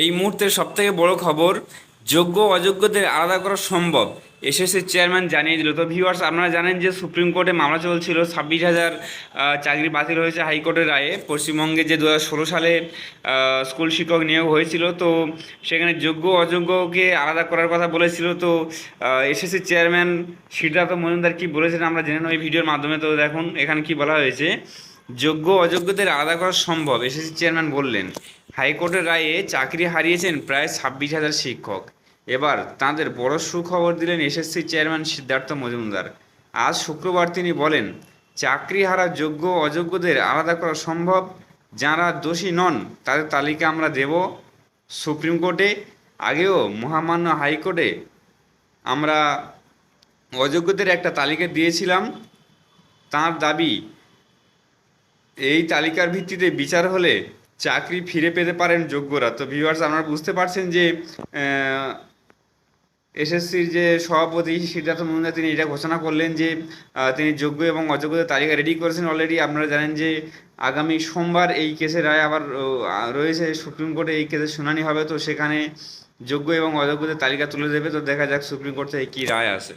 এই মুহূর্তের সবথেকে বড় খবর, যোগ্য অযোগ্যদের আলাদা করা সম্ভব, এসএসসি চেয়ারম্যান জানিয়ে দিল। তো ভিউয়ার্স আপনারা জানেন যে সুপ্রিম কোর্টে মামলা চলছিল, ছাব্বিশ হাজার চাকরি বাতিল হয়েছে হাইকোর্টের রায়ে। পশ্চিমবঙ্গে যে দু সালে স্কুল শিক্ষক নিয়োগ হয়েছিল, তো সেখানে যোগ্য অযোগ্যকে আলাদা করার কথা বলেছিল। তো এসএসসি চেয়ারম্যান সিদ্ধার্থ মজুমদার কী বলেছেন আমরা জেনে নেব এই ভিডিওর মাধ্যমে। তো দেখুন, এখানে কি বলা হয়েছে, যোগ্য অযোগ্যদের আলাদা করা সম্ভব, এসএসসি চেয়ারম্যান বললেন। হাইকোর্টের রায়ে চাকরি হারিয়েছেন প্রায় ছাব্বিশ হাজার শিক্ষক। এবার তাঁদের বড় সুখবর দিলেন এসএসসি চেয়ারম্যান সিদ্ধার্থ মজুমদার। আজ শুক্রবার তিনি বলেন, চাকরি হারা যোগ্য অযোগ্যদের আলাদা করা সম্ভব। যারা দোষী নন, তাদের তালিকা আমরা দেব সুপ্রিম কোর্টে। আগেও মহামান্য হাইকোর্টে আমরা অযোগ্যদের একটা তালিকা দিয়েছিলাম। তার দাবি, এই তালিকার ভিত্তিতে বিচার হলে চাকরি ফিরে পেতে পারেন যোগ্যরা। তো ভিউয়ার্স আপনারা বুঝতে পারছেন যে এসএসসির যে সভাপতি সিদ্ধার্থ মজুমদার, তিনি এটা ঘোষণা করলেন যে তিনি যোগ্য এবং অযোগ্যদের তালিকা রেডি করেছেন অলরেডি আপনারা জানেন যে, আগামী সোমবার এই কেসের রায় আবার রয়েছে। সুপ্রিম কোর্টে এই কেসের শুনানি হবে। তো সেখানে যোগ্য এবং অযোগ্যদের তালিকা তুলে দেবে। তো দেখা যাক সুপ্রিম কোর্ট থেকে কী রায় আসে।